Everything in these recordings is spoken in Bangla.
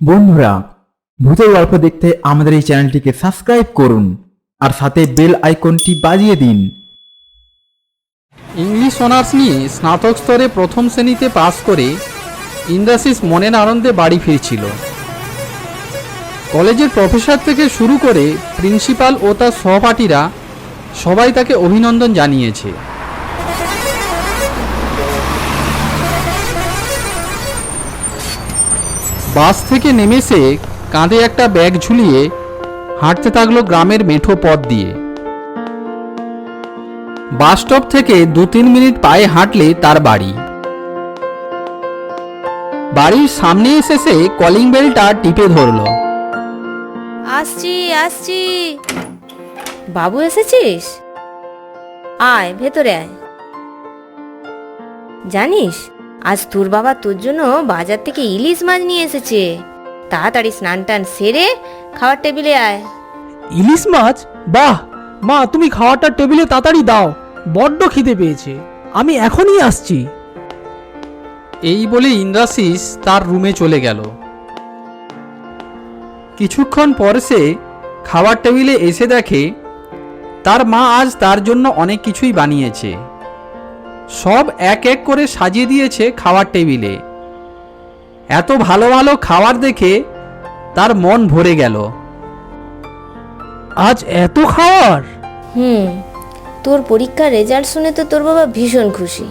বন্ধুরা, ভূতের গল্প দেখতে আমাদের এই চ্যানেলটিকে সাবস্ক্রাইব করুন আর সাথে বেল আইকনটি বাজিয়ে দিন। ইংলিশ অনার্স নিয়ে স্নাতক স্তরে প্রথম শ্রেণীতে পাস করে ইন্দ্রাশিস মনের আনন্দে বাড়ি ফিরছিল। কলেজের প্রফেসর থেকে শুরু করে প্রিন্সিপাল ও তার সহপাঠীরা সবাই তাকে অভিনন্দন জানিয়েছে। বাস থেকে নেমে সে কাঁধে একটা ব্যাগ ঝুলিয়ে হাঁটতে থাকল গ্রামের মেঠো পথ দিয়ে। বাস স্টপ থেকে দু তিন মিনিট পায়ে হাঁটলে তার বাড়ি। বাড়ির সামনে এসে সে কলিং বেলটা টিপে ধরলো। আসছি আসছি। বাবু এসেছিস? আয়, ভেতরে আয়। জানিস আজ তোর বাবা তোর জন্য বাজার থেকে ইলিশ মাছ নিয়ে এসেছে। তাড়াতাড়ি স্নান টান সেরে খাওয়ার টেবিলে আয়। ইলিশ মাছ? বাহ! মা তুমি খাওয়াটা টেবিলে তাড়াতাড়ি দাও। বড্ড খিদে পেয়েছে। আমি এখনই আসছি। এই বলে ইন্দ্রাশিস তার রুমে চলে গেল। কিছুক্ষণ পর সে খাবার টেবিলে এসে দেখে তার মা আজ তার জন্য অনেক কিছুই বানিয়েছে। সব এক এক করে সাজিয়ে দিয়েছে খাবার টেবিলে। এত ভালো ভালো খাবার দেখে তার মন ভরে গেল। আজ এত খাওয়ার? হুম তোর পরীক্ষার রেজাল্ট শুনে তো তোর বাবা ভীষণ খুশি।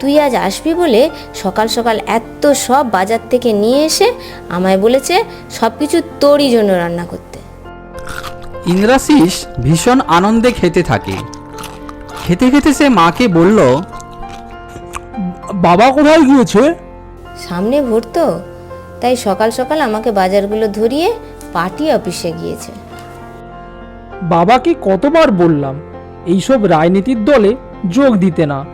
তুই আজ আসবি বলে সকাল সকাল এত সব বাজার থেকে নিয়ে এসে আমায় বলেছে সব কিছু তোরই জন্য রান্না করতে। ইন্দ্রাশিস ভীষণ আনন্দে খেতে থাকে। খেতে খেতে সে মাকে বলল বাবা কোথায় গিয়েছে? সামনে ভোর তো তাই সকাল সকাল আমাকে বাজারগুলো ধরিয়ে পার্টি অফিসে গিয়েছে। বাবাকে কতবার বললাম এইসব রাজনীতির দলে যোগ দিতে না।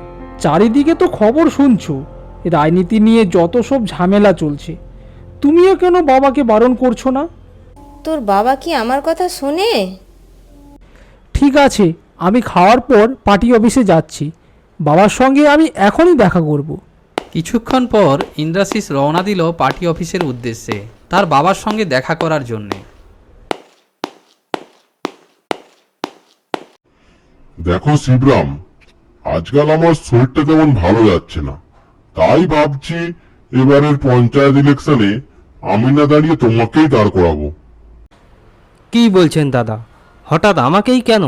চারিদিকে তো খবর শুনছো রাজনীতি নিয়ে যত সব ঝামেলা চলছে। তুমিও কেন বাবাকে বারণ করছ না? তোর বাবা কি আমার কথা শোনে? ঠিক আছে আমি খাওয়ার পর পার্টি অফিসে যাচ্ছি। বাবার সঙ্গে আমি এখনই দেখা করব। কিছুক্ষণ পর ইন্দ্রাশিস রওনা দিল পার্টি অফিসের উদ্দেশ্যে তার বাবার সঙ্গে দেখা করার জন্যে। দেখো শিবরাম আজকাল আমার শরীরটা তেমন ভালো যাচ্ছে না। তাই ভাবছি এবারের পঞ্চায়েত ইলেকশনে আমি না দাঁড়িয়ে তোমাকেই দাঁড় করাবো। কি বলছেন দাদা? হঠাৎ আমাকেই কেন?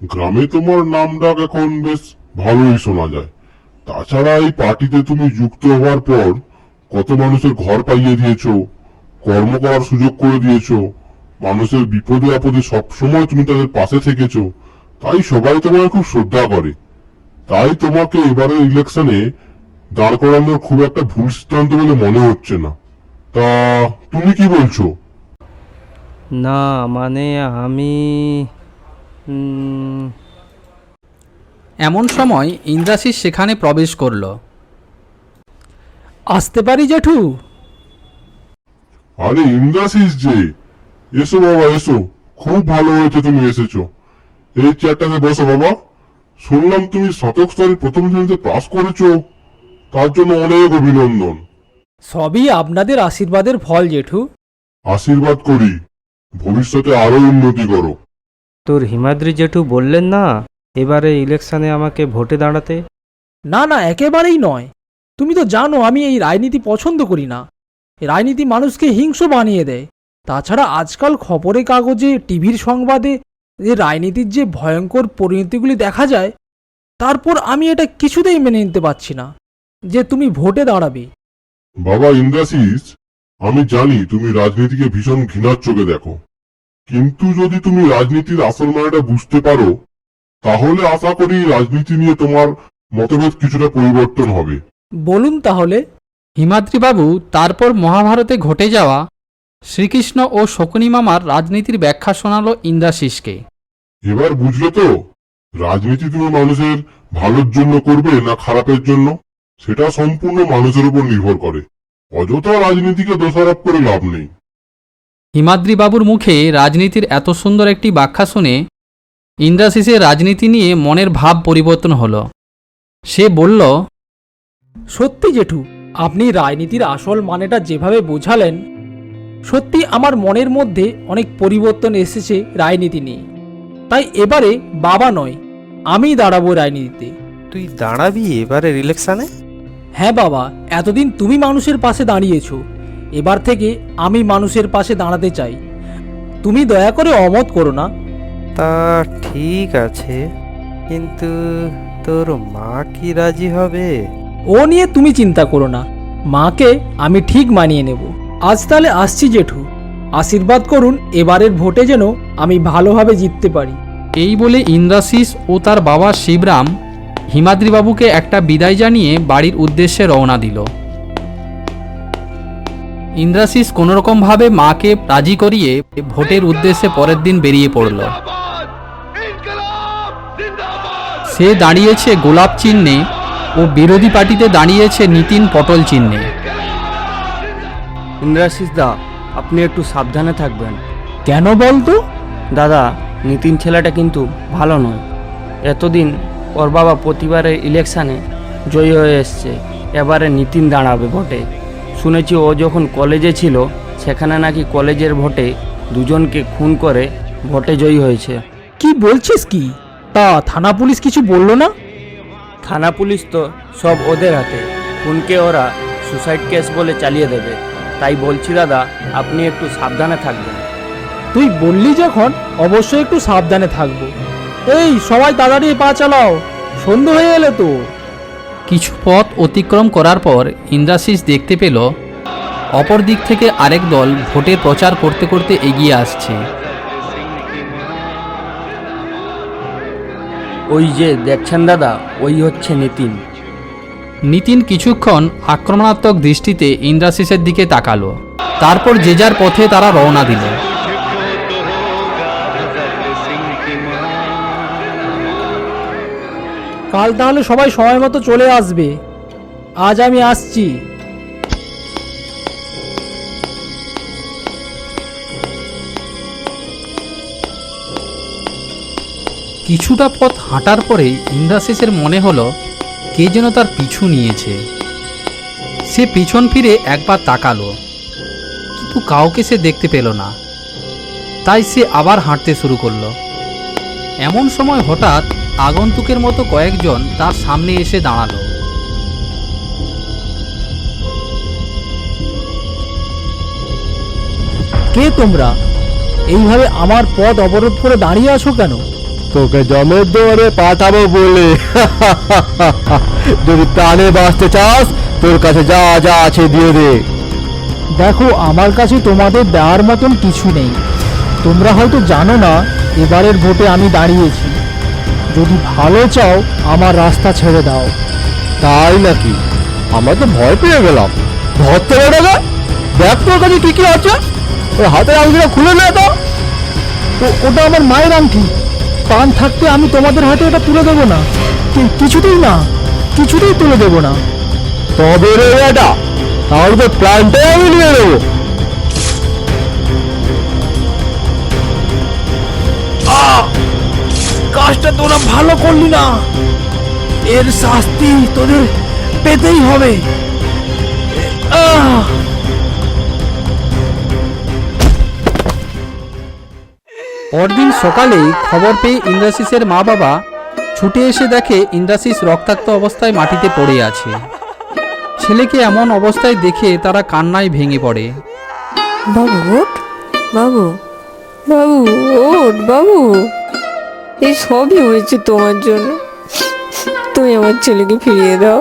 গ্রামে তোমার নাম ডাক এখন বেশ ভালোই শোনা যায়। তাছাড়া এই পার্টিতে তুমি যুক্ত হওয়ার পর কত মানুষের ঘর পাইয়ে দিয়েছ, কর্ম করার সুযোগ করে দিয়েছ, মানুষের বিপদে আপদে সবসময় তুমি তাদের পাশে থেকেছ, তাই সবাই তোমায় খুব শ্রদ্ধা করে। তাই তোমাকে এবারের ইলেকশনে দাঁড় করানোর খুব একটা ভুল সিদ্ধান্ত বলে মনে হচ্ছে না। তা তুমি কি বলছো? না মানে আমি এমন সময় ইন্দ্রাশিস সেখানে প্রবেশ করল। আসতে পারি জেঠু? আরে ইন্দ্রাশিস যে। এসো বাবা এসো। খুব ভালো হয়েছে তুমি এসেছ। এই চেয়ারটাতে বসো বাবা। শুনলাম তুমি শতক স্তরে প্রথম শ্রেণীতে পাস করেছ। তার জন্য অনেক অভিনন্দন। সবই আপনাদের আশীর্বাদের ফল জেঠু। আশীর্বাদ করি। ভবিষ্যতে আরও উন্নতি করো। তোর হিমাদ্রি জেঠু বললেন না? এবারে ইলেকশনে আমাকে ভোটে দাঁড়াতে? না না একেবারেই নয়। তুমি তো জানো আমি এই রাজনীতি পছন্দ করি না। রাজনীতি মানুষকে হিংস্র বানিয়ে দেয়। তাছাড়া আজকাল খবরের কাগজে টিভির সংবাদে যে রাজনীতির যে ভয়ঙ্কর পরিণতিগুলি দেখা যায় তারপর আমি এটা কিছুতেই মেনে নিতে পারছি না যে তুমি ভোটে দাঁড়াবে। বাবা ইন্দ্রাশিস আমি জানি তুমি রাজনীতিকে ভীষণ ঘৃণার চোখে দেখো। কিন্তু যদি তুমি রাজনীতির আসল মানেটা বুঝতে পারো তাহলে আশা করি রাজনীতি নিয়ে তোমার মতভেদ কিছুটা পরিবর্তন হবে। বলুন তাহলে হিমাদ্রিবাবু তারপর মহাভারতে ঘটে যাওয়া শ্রীকৃষ্ণ ও শকুনি মামার রাজনীতির ব্যাখ্যা শোনালো ইন্দ্রাশিসকে। এবার বুঝলে তো রাজনীতি তুমি মানুষের ভালোর জন্য করবে না খারাপের জন্য? সেটা সম্পূর্ণ মানুষের উপর নির্ভর করে। অযথা রাজনীতিকে দোষারোপ করে লাভ নেই। হিমাদ্রিবাবুর মুখে রাজনীতির এত সুন্দর একটি ব্যাখ্যা শুনে ইন্দ্রাশিসের রাজনীতি নিয়ে মনের ভাব পরিবর্তন হলো। সে বলল সত্যি জেঠু আপনি রাজনীতির আসল মানেটা যেভাবে বোঝালেন সত্যি আমার মনের মধ্যে অনেক পরিবর্তন এসেছে রাজনীতি নিয়ে। তাই এবারে বাবা নয় আমি দাঁড়াবো রাজনীতিতে। তুই দাঁড়াবি এবারে ইলেকশনে হ্যাঁ বাবা এতদিন তুমি মানুষের পাশে দাঁড়িয়েছো এবার থেকে আমি মানুষের পাশে দাঁড়াতে চাই। তুমি দয়া করে অমত করো না তা ঠিক আছে কিন্তু তোর মা কি রাজি হবে? ও নিয়ে তুমি চিন্তা করো না। মাকে আমি ঠিক মানিয়ে নেব। আজ তাহলে আসছি জেঠু। আশীর্বাদ করুন এবারের ভোটে যেন আমি ভালোভাবে জিততে পারি। এই বলে ইন্দ্রাশিস ও তার বাবা শিবরাম হিমাদ্রিবাবুকে একটা বিদায় জানিয়ে বাড়ির উদ্দেশ্যে রওনা দিল। ইন্দ্রাশিস কোনোরকমভাবে মাকে রাজি করিয়ে ভোটের উদ্দেশ্যে পরের দিন বেরিয়ে পড়ল। সে দাঁড়িয়েছে গোলাপ চিহ্নে ও বিরোধী পার্টিতে দাঁড়িয়েছে নিতিন পটল চিহ্নে। ইন্দ্রাশিস দা আপনি একটু সাবধানে থাকবেন। কেন বলতো দাদা নিতিন ছেলেটা কিন্তু ভালো নয়। এতদিন ওর বাবা প্রতিবারের ইলেকশানে জয়ী হয়ে এসছে। এবারে নিতিন দাঁড়াবে ভোটে। শুনেছি ও যখন কলেজে ছিল সেখানে নাকি কলেজের ভোটে দুজনকে খুন করে ভোটে জয়ী হয়েছে। কি বলছিস কি? তা থানা পুলিশ কিছু বলল না? থানা পুলিশ তো সব ওদের হাতে। খুনকে ওরা সুসাইড কেস বলে চালিয়ে দেবে। তাই বলছি দাদা আপনি একটু সাবধানে থাকবেন। তুই বললি যখন অবশ্যই একটু সাবধানে থাকব। এই সবাই তাড়াতাড়ি পা চালাও। সন্ধে হয়ে এলে তো। কিছু পথ অতিক্রম করার পর ইন্দ্রাশিস দেখতে পেল অপর দিক থেকে আরেক দল ভোটের প্রচার করতে করতে এগিয়ে আসছে। ওই যে দেখছেন দাদা ওই হচ্ছে নিতিন। নিতিন কিছুক্ষণ আক্রমণাত্মক দৃষ্টিতে ইন্দ্রাশিসের দিকে তাকালো। তারপর যে যার পথে তারা রওনা দিল। কাল তাহলে সবাই সময় মতো চলে আসবে। আজ আমি আসছি। কিছুটা পথ হাঁটার পরে ইন্দ্রাশেষের মনে হলো, কে যেন তার পিছু নিয়েছে। সে পিছন ফিরে একবার তাকালো, কিন্তু কাউকে সে দেখতে পেল না। তাই সে আবার হাঁটতে শুরু করল। এমন সময় হঠাৎ আগন্তুকের মতো কয়েকজন তার সামনে এসে দাঁড়াল। কে তোমরা? এইভাবে আমার পথ অবরোধ করে দাঁড়িয়ে আছো কেন? তোকে জমের দৌড়ে পাঠাবো বলে। যদি প্রাণে বাঁচতে চাস তোর কাছে যা যা আছে দিয়ে দে। দেখো আমার কাছে তোমাদের দেওয়ার মতন কিছু নেই। তোমরা হয়তো জানো না এবারের ভোটে আমি দাঁড়িয়েছি। যদি ভালো চাও আমার রাস্তা ছেড়ে দাও। তাই নাকি? আমরা তো ভয় পেয়ে গেলাম। ধরতে পেরে গা দেখ তোর কাছে কি কি আছে। ওই হাতের আঙুলটা খুলে নে তো। তো ওটা আমার মায়ের আংটি। পান থাকতে আমি তোমাদের হাতে এটা তুলে দেবো না। কিছুতেই না কিছুতেই তুলে দেবো না। তবে রে এটা তাহলে তো প্ল্যানটাই আমি নিয়ে নেব। কাজটা তোরা ভালো করলি না। এর শাস্তি তোদের পেতেই হবে। আহ পরদিন সকালেই খবর পেয়ে ইন্দ্রাশিসের মা বাবা ছুটে এসে দেখে ইন্দ্রাশিস রক্তাক্ত অবস্থায় মাটিতে পড়ে আছে। ছেলেকে এমন অবস্থায় দেখে তারা কান্নায় ভেঙে পড়ে। বাবু ওঠ বাবু বাবু ওঠ বাবু। এই সবই হয়েছে তোমার জন্য। তুমি আমার ছেলেকে ফিরিয়ে দাও।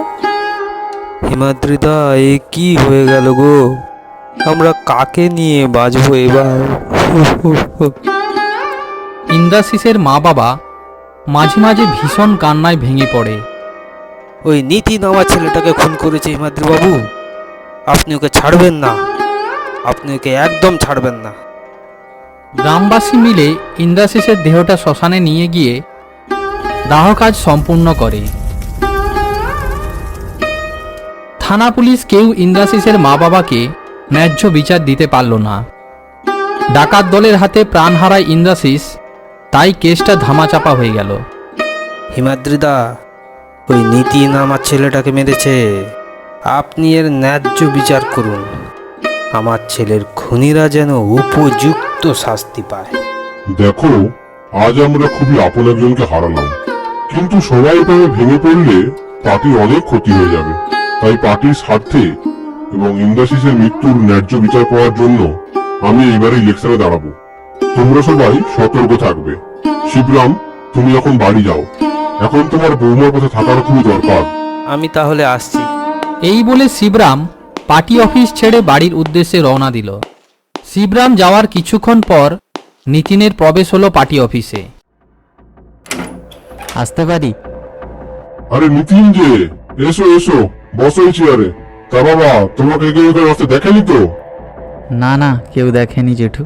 হিমাদ্রিদা এ কি হয়ে গেল গো? আমরা কাকে নিয়ে বাঁচবো এবার? ইন্দ্রাশিসের মা বাবা মাঝে মাঝে ভীষণ কান্নায় ভেঙে পড়ে। ওই নীতিন আমার ছেলেটাকে খুন করেছে হিমাদ্রি বাবু। আপনি ওকে ছাড়বেন না। আপনি ওকে একদম ছাড়বেন না। গ্রামবাসী মিলে ইন্দ্রাশিসের দেহটা শ্মশানে নিয়ে গিয়ে দাহ কাজ সম্পূর্ণ করে। থানা পুলিশ কেউ ইন্দ্রাশিসের মা বাবাকে ন্যায্য বিচার দিতে পারল না। ডাকাত দলের হাতে প্রাণ হারায় ইন্দ্রাশিস তাই কেসটা ধামাচাপা হয়ে গেল। হিমাদ্রিদা ওই নীতিন আমার ছেলেটাকে মেরেছে। আপনি এর ন্যায্য বিচার করুন। আমার ছেলের খুনিরা যেন উপযুক্ত শাস্তি পায়। দেখো আজ আমরা খুবই আপন একজনকে হারালাম। কিন্তু সবাই এভাবে ভেঙে পড়লে পার্টির অনেক ক্ষতি হয়ে যাবে। তাই পার্টির স্বার্থে এবং ইন্দ্রাশিসের মৃত্যুর ন্যায্য বিচার পাওয়ার জন্য আমি এইবারে ইলেকশনে দাঁড়াবো। তোমরা সবাই সতর্ক থাকবে। শিবরাম তুমি এখন বাড়ি যাও। এখন তোমার বৌমার পথে থাকার খুবই দরকার। আমি তাহলে আসছি। এই বলে শিবরাম পার্টি অফিস ছেড়ে বাড়ির উদ্দেশ্যে রওনা দিল। শিবরাম যাওয়ার কিছুক্ষণ পর নিতিনের প্রবেশ হলো পার্টি অফিসে। আসতে পারি? আরে নিতিন যে এসো এসো বসো এই চেয়ারে। তা বাবা তোমাকে কেউ এখানে আসতে দেখেনি তো? না না কেউ দেখেনি জেঠু।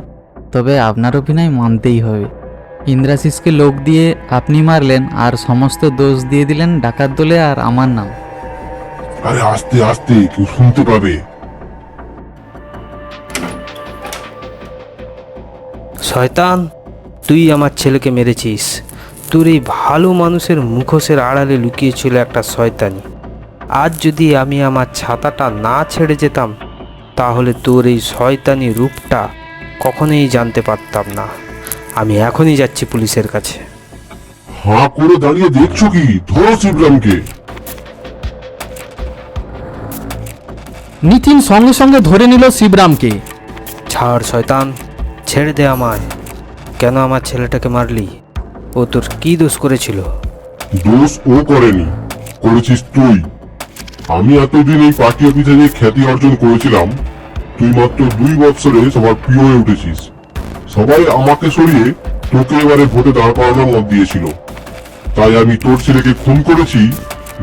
তবে আপনার অভিনয় মানতেই হবে। ইন্দ্রাশিসকে লোক দিয়ে আপনি মারলেন আর সমস্ত দোষ দিয়ে দিলেন ডাকাত দলে আর আমার নাম। আরে আস্তে আস্তে কেউ শুনতে পাবে। শয়তান তুই আমার ছেলেকে মেরেছিস। তোর এই ভালো মানুষের মুখোশের আড়ালে লুকিয়েছিল একটা শয়তানি। আজ যদি আমি আমার ছাতাটা না ছেড়ে যেতাম তাহলে তোর এই শয়তানি রূপটা কখনোই জানতে পারতাম না। আমি এখনই যাচ্ছি পুলিশের কাছে। হাঁ করে দাঁড়িয়ে দেখছ কি? ধরো শিবরামকে। নিতিন সঙ্গে সঙ্গে ধরে নিল শিবরামকে। ছাড় শয়তান ছেড়ে দে আমায়। কেন আমার ছেলেটাকে মারলি? ও তোর কি দোষ করেছিল? দোষ ও করেনি। করেছিস তুই। আমি এতদিন এই পার্টি অফিসে যে খ্যাতি অর্জন করেছিলাম তুই মাত্র দুই বছরে সবার প্রিয় হয়ে উঠেছিস। সবাই আমাকে সরিয়ে তোকে এবারে ভোটে দাঁড় করানোর মত দিয়েছিল। তাই আমি তোর ছেলেকে খুন করেছি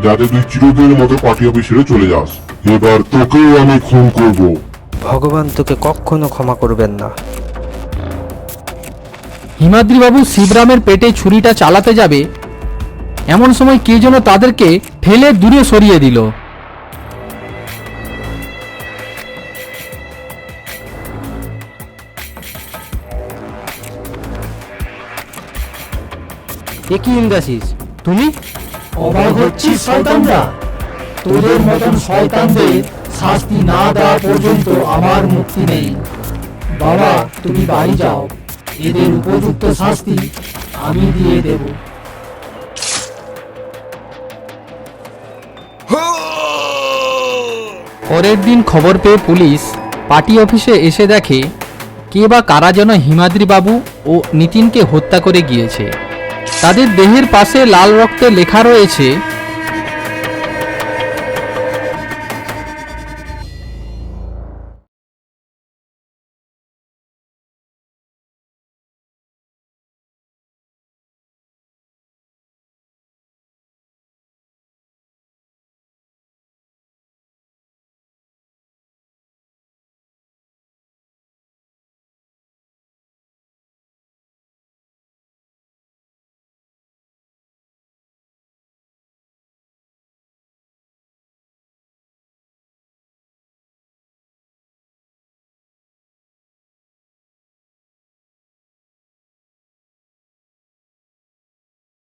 যাতে তুই চিরদিনের মতো পার্টি অফিস ছেড়ে চলে যাস। এবার তোকেও আমি খুন করব। ভগবান তোকে কখনো ক্ষমা করবেন না। হিমাদ্রিবাবু শিবরামের পেটে ছুরিটা চালাতে যাবে এমন সময় কে যেন তাদেরকে ফেলে দূরে সরিয়ে দিল। একই ইন্দ্রাশিস? তুমি? অবাক হচ্ছিস শয়তানরা। তোদের মতন শয়তানদের শাস্তি না দেওয়া পর্যন্ত আমার মুক্তি নেই। বাবা তুমি বাড়ি যাও। এদের উপযুক্ত শাস্তি আমি দিয়ে দেব। পরের দিন খবর পেয়ে পুলিশ পার্টি অফিসে এসে দেখে কে বা কারা যেন হিমাদ্রিবাবু ও নিতিনকে হত্যা করে গিয়েছে। তাদের দেহের পাশে লাল রক্তে লেখা রয়েছে